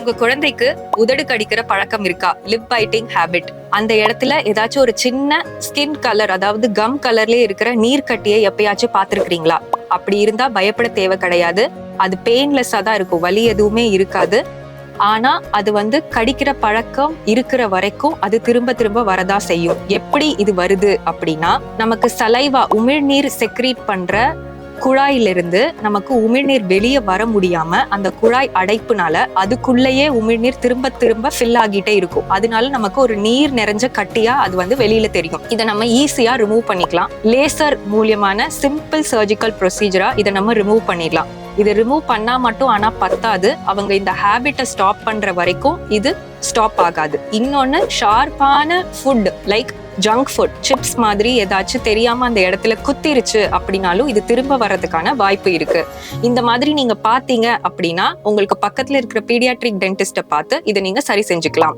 உங்க குழந்தைக்கு உதடு கடிக்கிற பழக்கம் இருக்கா? லிப் பைட்டிங் ஹேபிட் அந்த இடத்துல ஏதாச்சும் ஒரு சின்ன ஸ்கின் கலர் அதாவது கம் கலர்லயே இருக்கிற நீர்க்கட்டியை எப்பயாச்சும் பார்த்திருக்கிறீங்களா? அப்படி இருந்தா பயப்பட தேவை கிடையாது. அது பெயின்லெஸ்ஸா தான் இருக்கும். வலி எதுவுமே இருக்காது. ஆனா அது வந்து கடிக்கிற பழக்கம் இருக்கிற வரைக்கும் அது திரும்ப திரும்ப வரதா செய்யும். எப்படி இது வருது அப்படின்னா நமக்கு சலைவா உமிழ்நீர் செக்ரீட் பண்ற குழாயிலிருந்து நமக்கு உமிழ்நீர் வெளியே வர முடியாம அந்த குழாய் அடைப்புனால அதுக்குள்ளேயே உமிழ்நீர் திரும்ப திரும்ப ஃபில் ஆகிட்டே இருக்கும். அதனால நமக்கு ஒரு நீர் நிறைஞ்ச கட்டியா அது வந்து வெளியில தெரியும். இதை நம்ம ஈஸியா ரிமூவ் பண்ணிக்கலாம். லேசர் மூலியமான சிம்பிள் சர்ஜிக்கல் ப்ரொசீஜரா இதை நம்ம ரிமூவ் பண்ணிடலாம். இதை ரிமூவ் பண்ணா மட்டும் ஆனா பத்தாது. அவங்க இந்த ஹேபிட்டை ஸ்டாப் பண்ற வரைக்கும் இது ஸ்டாப் ஆகாது. இன்னொன்னு ஷார்ப்பான food like junk food chips மாதிரி ஏதாச்சும் தெரியாம அந்த இடத்துல குத்திருச்சு அப்படின்னாலும் இது திரும்ப வர்றதுக்கான வாய்ப்பு இருக்கு. இந்த மாதிரி நீங்க பாத்தீங்க அப்படின்னா உங்களுக்கு பக்கத்துல இருக்கிற பீடியாட்ரிக் டென்டிஸ்ட பார்த்து இதை நீங்க சரி செஞ்சுக்கலாம்.